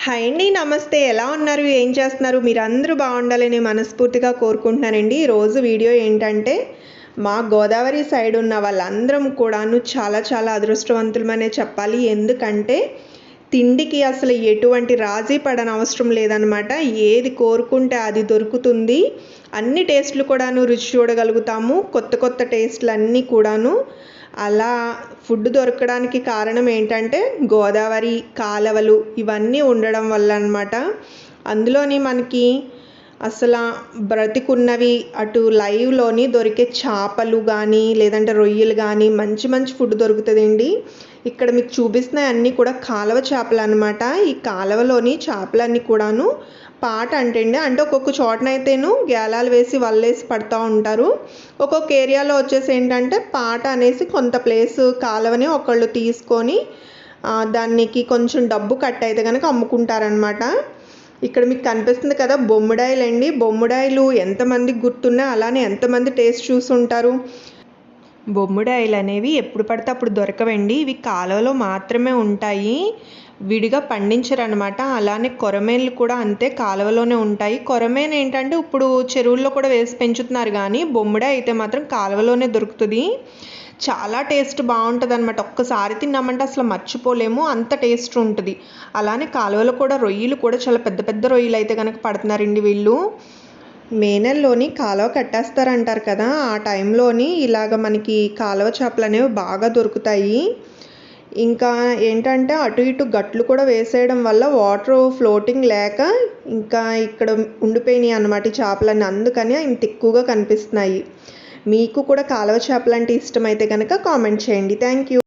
Hi అండి నమస్తే. ఎలా ఉన్నారు? ఏం చేస్తున్నారు? మీరందరూ బాగుండాలని మనస్ఫూర్తిగా కోరుకుంటున్నానండి. ఈరోజు వీడియో ఏంటంటే మా గోదావరి సైడ్ ఉన్న వాళ్ళందరం కూడాను చాలా చాలా అదృష్టవంతులమనే చెప్పాలి. ఎందుకంటే తిండికి అసలు ఎటువంటి రాజీ పడని అవసరం లేదనమాట ఏది కోరుకుంటే అది దొరుకుతుంది. అన్ని టేస్ట్లు కూడాను రుచి చూడగలుగుతాము. కొత్త కొత్త టేస్ట్లు అన్నీ కూడాను. అలా ఫుడ్ దొరకడానికి కారణం ఏంటంటే గోదావరి కాలవలు ఇవన్నీ ఉండడం వల్ల అనమాట అందులోని మనకి అసలు బ్రతికున్నవి అటు లైవ్లోని దొరికే చేపలు కానీ లేదంటే రొయ్యలు కానీ మంచి మంచి ఫుడ్ దొరుకుతుందండి. ఇక్కడ మీకు చూపిస్తున్నాయి అన్నీ కూడా కాలువ చేపలు అనమాట ఈ కాలువలోని చేపలన్నీ కూడాను పాట అంటే అంటే ఒక్కొక్క చోటనైతేను గేలాలు వేసి వల్లేసి పడుతూ ఉంటారు. ఒక్కొక్క ఏరియాలో వచ్చేసి ఏంటంటే పాట అనేసి కొంత ప్లేస్ కాలువని ఒకళ్ళు తీసుకొని దానికి కొంచెం డబ్బు కట్ అయితే కనుక అమ్ముకుంటారనమాట ఇక్కడ మీకు కనిపిస్తుంది కదా బొమ్మిడాయిలు అండి బొమ్మిడాయిలు ఎంతమంది గుర్తున్నా అలానే ఎంతమంది టేస్ట్ చూసుంటారు. బొమ్మిడాయిలు అనేవి ఎప్పుడు పడితే అప్పుడు దొరకవండి. ఇవి కాలువలో మాత్రమే ఉంటాయి. విడిగా పండించరనమాట అలానే కొరమేన్లు కూడా అంతే కాలువలోనే ఉంటాయి. కొరమేన్ ఏంటంటే ఇప్పుడు చెరువుల్లో కూడా వేసి పెంచుతున్నారు కానీ బొమ్మిడాయి అయితే మాత్రం కాలువలోనే దొరుకుతుంది. చాలా టేస్ట్ బాగుంటుంది అనమాట ఒక్కసారి తిన్నామంటే అసలు మర్చిపోలేము. అంత టేస్ట్ ఉంటుంది. అలానే కాలువలో కూడా రొయ్యలు కూడా చాలా పెద్ద పెద్ద రొయ్యలు అయితే కనుక పడుతున్నారండి వీళ్ళు. మే నెలలోని కాలువ కట్టేస్తారంటారు కదా ఆ టైంలోని ఇలాగ మనకి కాలువ చేపలు అనేవి బాగా దొరుకుతాయి. ఇంకా ఏంటంటే అటు ఇటు గట్లు కూడా వేసేయడం వల్ల వాటర్ ఫ్లోటింగ్ లేక ఇంకా ఇక్కడ ఉండిపోయినాయి అన్నమాట చేపలన్నీ. అందుకని ఇంత ఎక్కువగా కనిపిస్తున్నాయి. మీకు కూడా కాలువ చేపలు అంటే ఇష్టమైతే కనుక కామెంట్ చేయండి. Thank you